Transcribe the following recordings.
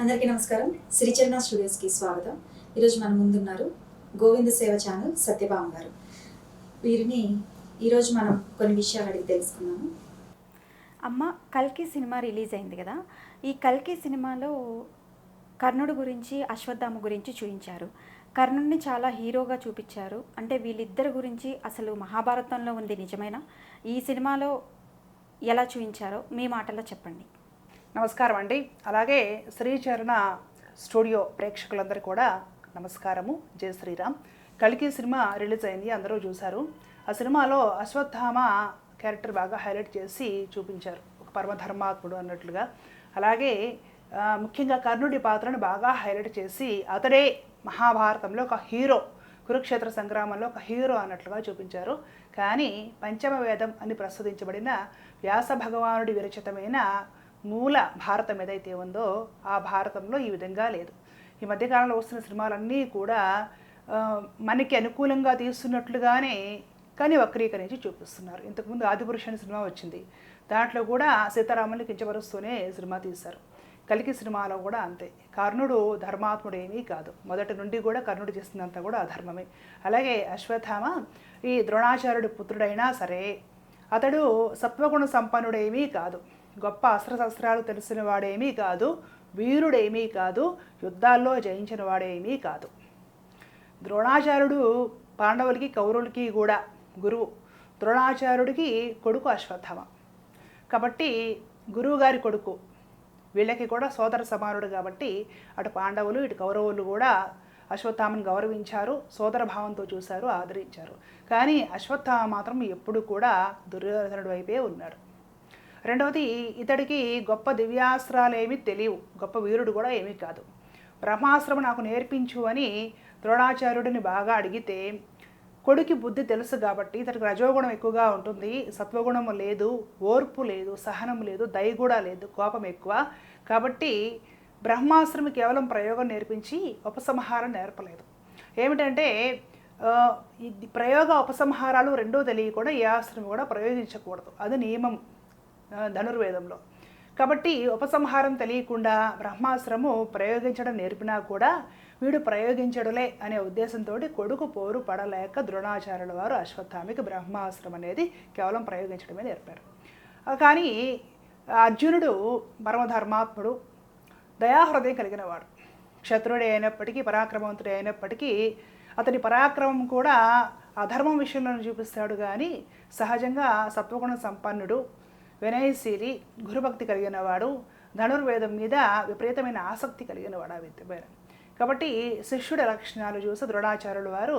అందరికీ నమస్కారం. శ్రీచరణ స్టూడియోస్కి స్వాగతం. ఈరోజు మన ముందున్నారు గోవింద సేవ ఛానల్ సత్యభామ గారు. వీరిని ఈరోజు మనం కొన్ని విషయాలు అడిగి తెలుసుకున్నాము అమ్మ కల్కి సినిమా రిలీజ్ అయింది కదా. ఈ కల్కి సినిమాలో కర్ణుడు గురించి అశ్వత్థామ గురించి చూపించారు. కర్ణుడిని చాలా హీరోగా చూపించారు. అంటే వీళ్ళిద్దరి గురించి అసలు మహాభారతంలో ఉంది నిజమేనా? ఈ సినిమాలో ఎలా చూపించారో మీ మాటల్లో చెప్పండి. నమస్కారం అండి. అలాగే శ్రీచరణ స్టూడియో ప్రేక్షకులందరూ కూడా నమస్కారము. జయ శ్రీరామ్. కలికి సినిమా రిలీజ్ అయింది అందరూ చూశారు. ఆ సినిమాలో అశ్వత్థామ క్యారెక్టర్ బాగా హైలైట్ చేసి చూపించారు. ఒక పరమధర్మాత్ముడు అన్నట్లుగా. అలాగే ముఖ్యంగా కర్ణుడి పాత్రను బాగా హైలైట్ చేసి అతడే మహాభారతంలో ఒక హీరో కురుక్షేత్ర సంగ్రామంలో ఒక హీరో అన్నట్లుగా చూపించారు. కానీ పంచమ వేదం అని ప్రస్తుతించబడిన వ్యాస భగవానుడి విరచితమైన మూల భారతం ఏదైతే ఉందో ఆ భారతంలో ఈ విధంగా లేదు. ఈ మధ్యకాలంలో వస్తున్న సినిమాలన్నీ కూడా మనకి అనుకూలంగా తీస్తున్నట్లుగానే కానీ వక్రీకరించి చూపిస్తున్నారు. ఇంతకుముందు ఆదిపురుష అనే సినిమా వచ్చింది. దాంట్లో కూడా సీతారాముని కించపరుస్తూనే సినిమా తీశారు. కలికి సినిమాలో కూడా అంతే. కర్ణుడు ధర్మాత్ముడు ఏమీ కాదు. మొదటి నుండి కూడా కర్ణుడు చేస్తున్నంత కూడా అధర్మమే. అలాగే అశ్వత్థామ ఈ ద్రోణాచార్యుడి పుత్రుడైనా సరే అతడు సత్వగుణ సంపన్నుడేమీ కాదు. గొప్ప అస్త్రశస్త్రాలు తెలిసిన వాడేమీ కాదు వీరుడేమీ కాదు యుద్ధాల్లో జయించిన వాడేమీ కాదు. ద్రోణాచార్యుడు పాండవులకి కౌరవులకి కూడా గురువు. ద్రోణాచార్యుడికి కొడుకు అశ్వత్థామ. కాబట్టి గురువు గారి కొడుకు. వీళ్ళకి కూడా సోదర సమానుడు కాబట్టి అటు పాండవులు ఇటు కౌరవులు కూడా అశ్వత్థామని గౌరవించారు సోదర భావంతో చూశారు ఆదరించారు. కానీ అశ్వత్థామ మాత్రం ఎప్పుడు కూడా దుర్యోధనుడి వైపే ఉన్నాడు. రెండవది ఇతడికి గొప్ప దివ్యాస్త్రాలు ఏమీ తెలియవు. గొప్ప వీరుడు కూడా ఏమీ కాదు. బ్రహ్మాస్త్రము నాకు నేర్పించు అని ద్రోణాచార్యుడిని బాగా అడిగితే కొడుకి బుద్ధి తెలుసు కాబట్టి ఇతడికి రజోగుణం ఎక్కువగా ఉంటుంది సత్వగుణము లేదు ఓర్పు లేదు సహనం లేదు దయ కూడా లేదు కోపం ఎక్కువ. కాబట్టి బ్రహ్మాస్త్రమి కేవలం ప్రయోగం నేర్పించి ఉపసంహారం నేర్పలేదు. ఏమిటంటే ఇది ప్రయోగ ఉపసంహారాలు రెండో తెలియకుండా ఏ ఆశ్రమం కూడా ప్రయోగించకూడదు. అది నియమం. ధనుర్వేదంలో. కాబట్టి ఉపసంహారం తెలియకుండా బ్రహ్మాస్త్రము ప్రయోగించడం నేర్పినా కూడా వీడు ప్రయోగించడులే అనే ఉద్దేశంతో కొడుకు పోరు పడలేక ద్రోణాచార్యుల వారు అశ్వత్థామికి బ్రహ్మాస్త్రం అనేది కేవలం ప్రయోగించడమే నేర్పారు. కానీ అర్జునుడు పరమధర్మాత్ముడు దయాహృదయం కలిగినవాడు క్షత్రుడే అయినప్పటికీ పరాక్రమవంతుడే అయినప్పటికీ అతని పరాక్రమం కూడా అధర్మం విషయంలో చూపిస్తాడు కానీ సహజంగా సత్వగుణ సంపన్నుడు వినయశీలి గురుభక్తి కలిగిన వాడు ధనుర్వేదం మీద విపరీతమైన ఆసక్తి కలిగిన వాడు ఆ విద్యపైన కాబట్టి శిష్యుడి లక్షణాలు చూసి ద్రోణాచార్యుల వారు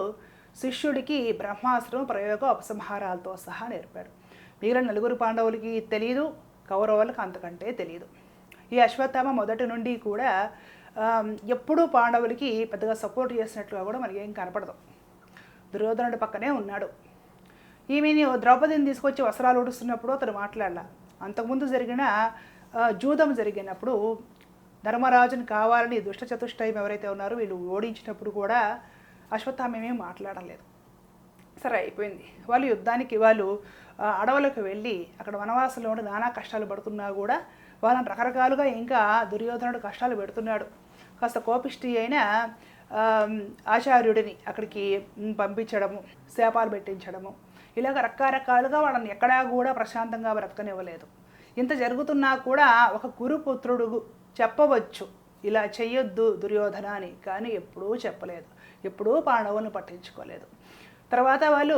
శిష్యుడికి బ్రహ్మాస్త్రం ప్రయోగ ఉపసంహారాలతో సహా నేర్పారు. మిగిలిన నలుగురు పాండవులకి తెలియదు కౌరవులకు అంతకంటే తెలియదు ఈ అశ్వత్థామ మొదటి నుండి కూడా ఎప్పుడూ పాండవులకి పెద్దగా సపోర్ట్ చేసినట్లుగా కూడా మనకేం కనపడదు. దుర్యోధనుడి పక్కనే ఉన్నాడు. ఈమెని ద్రౌపదిని తీసుకొచ్చి వస్త్రాలు ఉడుస్తున్నప్పుడు అతను మాట్లాడాల. అంతకుముందు జరిగిన జూదం జరిగినప్పుడు ధర్మరాజుని కావాలని దుష్ట చతుష్టయం ఎవరైతే ఉన్నారో వీళ్ళు ఓడించినప్పుడు కూడా అశ్వత్థామేమీ మాట్లాడలేదు. సరే అయిపోయింది. వాళ్ళు యుద్ధానికి వాళ్ళు అడవులకు వెళ్ళి అక్కడ వనవాసంలో ఉండి నానా కష్టాలు పడుతున్నా కూడా వాళ్ళని రకరకాలుగా ఇంకా దుర్యోధనుడు కష్టాలు పెడుతున్నాడు. కాస్త కోపిష్టి అయిన ఆచార్యుడిని అక్కడికి పంపించడము శాపాలు పెట్టించడము ఇలాగ రకరకాలుగా వాళ్ళని ఎక్కడా కూడా ప్రశాంతంగా బ్రతకనివ్వలేదు. ఇంత జరుగుతున్నా కూడా ఒక గురుపుత్రుడు చెప్పవచ్చు ఇలా చెయ్యొద్దు దుర్యోధన అని. కానీ ఎప్పుడూ చెప్పలేదు. ఎప్పుడూ పాండవులను పట్టించుకోలేదు. తర్వాత వాళ్ళు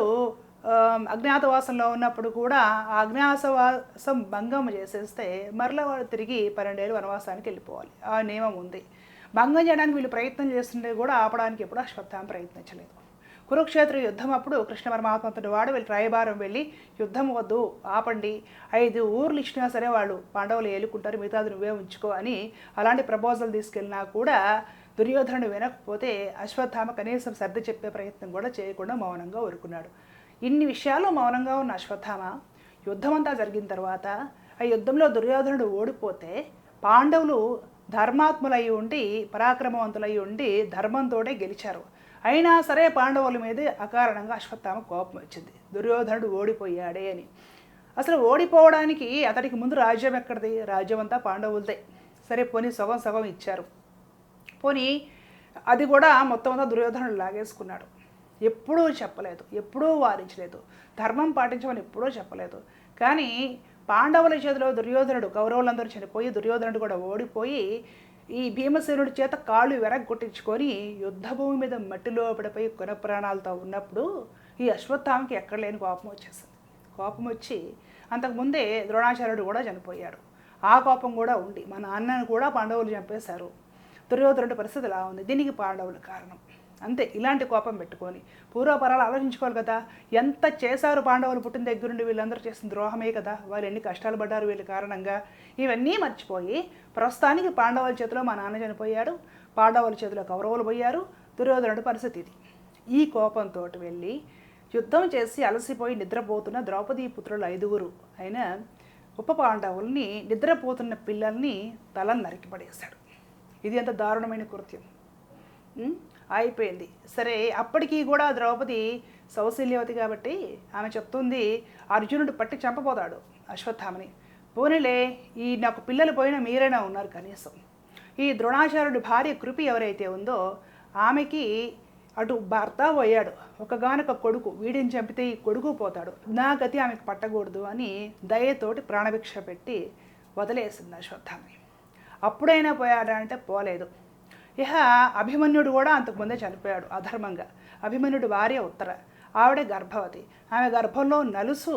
అజ్ఞాతవాసంలో ఉన్నప్పుడు కూడా ఆ అజ్ఞాతవాసం భంగం చేసేస్తే మరలా వాళ్ళు తిరిగి పన్నెండేళ్ళు వనవాసానికి వెళ్ళిపోవాలి. ఆ నియమం ఉంది. భంగం చేయడానికి వీళ్ళు ప్రయత్నం చేస్తుంటే కూడా ఆపడానికి ఎప్పుడు అశ్వత్థామ ప్రయత్నించలేదు. కురుక్షేత్ర యుద్ధం అప్పుడు కృష్ణపరమాత్మతుడు వాడు వీళ్ళు రాయబారం వెళ్ళి యుద్ధం వద్దు ఆపండి. ఐదు ఊర్లు ఇచ్చినా సరే వాళ్ళు పాండవులు ఏలుకుంటారు మిగతాది నువ్వే ఉంచుకో అని అలాంటి ప్రపోజల్ తీసుకెళ్ళినా కూడా దుర్యోధనుడు వినకపోతే అశ్వత్థామ కనీసం సర్ది చెప్పే ప్రయత్నం కూడా చేయకుండా మౌనంగా ఊరుకున్నాడు. ఇన్ని విషయాలు మౌనంగా ఉన్న అశ్వత్థామ యుద్ధమంతా జరిగిన తర్వాత ఆ యుద్ధంలో దుర్యోధనుడు ఓడిపోతే పాండవులు ధర్మాత్ములై ఉండి పరాక్రమవంతులై ఉండి ధర్మంతోనే గెలిచారు. అయినా సరే పాండవుల మీదే అకారణంగా అశ్వత్థామ కోపం వచ్చింది. దుర్యోధనుడు ఓడిపోయాడే అని. అసలు ఓడిపోవడానికి అతడికి ముందు రాజ్యం ఎక్కడిది? రాజ్యం అంతా పాండవులదే. సరే పోనీ సగం సగం ఇచ్చారు. పోనీ అది కూడా మొత్తం అంతా దుర్యోధనుడు లాగేసుకున్నాడు. ఎప్పుడూ చెప్పలేదు ఎప్పుడూ వారించలేదు ధర్మం పాటించమని ఎప్పుడూ చెప్పలేదు. కానీ పాండవుల చేతిలో దుర్యోధనుడు కౌరవులందరూ చనిపోయి దుర్యోధనుడు కూడా ఓడిపోయి ఈ భీమసేనుడి చేత కాళ్ళు వెరగొట్టించుకొని యుద్ధభూమి మీద మట్టిలో పడిపోయి కొన ప్రాణాలతో ఉన్నప్పుడు ఈ అశ్వత్థామకి ఎక్కడ లేని కోపం వచ్చేసింది. కోపం వచ్చి అంతకుముందే ద్రోణాచార్యుడు కూడా చనిపోయాడు. ఆ కోపం కూడా ఉండి మా నాన్నను కూడా పాండవులు చంపేశారు. దుర్యోధనుడి పరిస్థితి ఇలా ఉంది? దీనికి పాండవులు కారణం. అంతే ఇలాంటి కోపం పెట్టుకొని. పూర్వపరాలు ఆలోచించుకోవాలి కదా. ఎంత చేశారు పాండవులు పుట్టిన దగ్గర నుండి వీళ్ళందరూ చేసిన ద్రోహమే కదా. వాళ్ళు ఎన్ని కష్టాలు పడ్డారు వీళ్ళ కారణంగా. ఇవన్నీ మర్చిపోయి ప్రస్తుతానికి పాండవుల చేతిలో మా నాన్న చనిపోయాడు. పాండవుల చేతిలో కౌరవులు పోయారు. దుర్యోధనుడి పరిస్థితి ఇది. ఈ కోపంతో వెళ్ళి యుద్ధం చేసి అలసిపోయి నిద్రపోతున్న ద్రౌపది పుత్రులు ఐదుగురు అయిన ఉప పాండవుల్ని నిద్రపోతున్న పిల్లల్ని తల నరికిపడేశాడు ఇది ఎంత దారుణమైన కృత్యం. అయిపోయింది. సరే అప్పటికీ కూడా ద్రౌపది సౌశల్యవతి కాబట్టి ఆమె చెప్తుంది అర్జునుడు పట్టి చంపబోతాడు అశ్వత్థామని. పోనీలే ఈ నాకు పిల్లలు పోయిన మీరైనా ఉన్నారు కనీసం. ఈ ద్రోణాచార్యుడి భార్య కృపి ఎవరైతే ఉందో ఆమెకి అటు భర్త పోయాడు. ఒకగానొక కొడుకు వీడిని చంపితే ఈ కొడుకు పోతాడు. నా గతి ఆమెకు పట్టకూడదు అని దయతోటి ప్రాణభిక్ష పెట్టి వదిలేసింది అశ్వత్థామని. అప్పుడైనా పోయాడా అంటే పోలేదు. ఇహ అభిమన్యుడు కూడా అంతకుముందే చనిపోయాడు అధర్మంగా. అభిమన్యుడు భార్య ఉత్తర ఆవిడే గర్భవతి. ఆమె గర్భంలో నలుసు.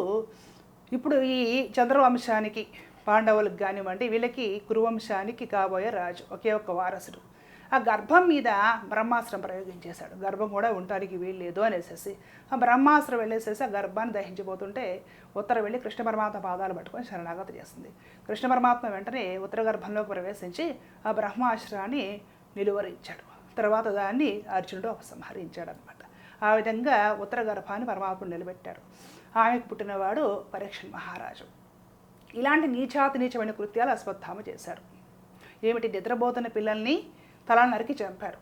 ఇప్పుడు ఈ చంద్రవంశానికి పాండవులకు కానివ్వండి వీళ్ళకి కురువంశానికి కాబోయే రాజు ఒకే ఒక్క వారసుడు. ఆ గర్భం మీద బ్రహ్మాస్త్రం ప్రయోగించేశాడు. గర్భం కూడా ఉండటానికి వీల్లేదు అనేసేసి ఆ బ్రహ్మాస్త్రం వెళ్ళేసేసి ఆ గర్భాన్ని దహించిపోతుంటే ఉత్తర వెళ్ళి కృష్ణ పరమాత్మ పాదాలు పట్టుకొని శరణాగతి చేస్తుంది. కృష్ణ పరమాత్మ వెంటనే ఉత్తర గర్భంలో ప్రవేశించి ఆ బ్రహ్మాశ్రాన్ని నిలువరించాడు. తర్వాత దాన్ని అర్జునుడు ఉపసంహరించాడు అనమాట ఆ విధంగా ఉత్తర గర్భాన్ని పరమాత్ముడు నిలబెట్టాడు. ఆమెకు పుట్టినవాడు పరీక్షణ్ మహారాజు. ఇలాంటి నీచాతి నీచమైన కృత్యాలు అశ్వత్థామ చేశారు ఏమిటి నిద్రపోతున్న పిల్లల్ని తల నరికి చంపాడు?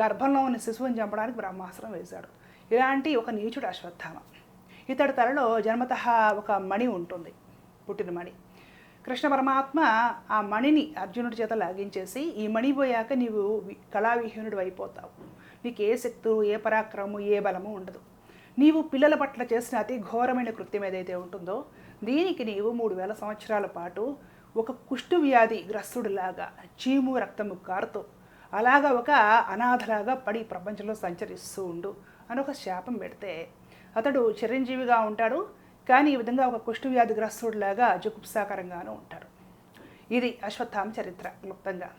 గర్భంలో ఉన్న శిశువుని చంపడానికి బ్రహ్మాస్త్రం వేశాడు. ఇలాంటి ఒక నీచుడు అశ్వత్థామ. ఇతడి తలలో జన్మత ఒక మణి ఉంటుంది. పుట్టిన మణి. కృష్ణ పరమాత్మ ఆ మణిని అర్జునుడి చేత లాగించేసి ఈ మణి పోయాక నీవు కళావిహీనుడు అయిపోతావు. నీకు ఏ శక్తులు ఏ పరాక్రమము ఏ బలము ఉండదు. నీవు పిల్లల పట్ల చేసిన అతి ఘోరమైన కృత్యం ఏదైతే ఉంటుందో దీనికి నీవు మూడు వేల సంవత్సరాల పాటు ఒక కుష్టు వ్యాధి గ్రస్తుడిలాగా చీము రక్తము కారుతూ అలాగా ఒక అనాథలాగా పడి ప్రపంచంలో సంచరిస్తూ ఉండు అని ఒక శాపం పెడితే అతడు చిరంజీవిగా ఉంటాడు. కానీ ఈ విధంగా ఒక కుష్ఠవ్యాధిగ్రస్తుడిలాగా జుగుప్సాకరంగానూ ఉంటారు. ఇది అశ్వత్థామ చరిత్ర క్లుప్తంగా.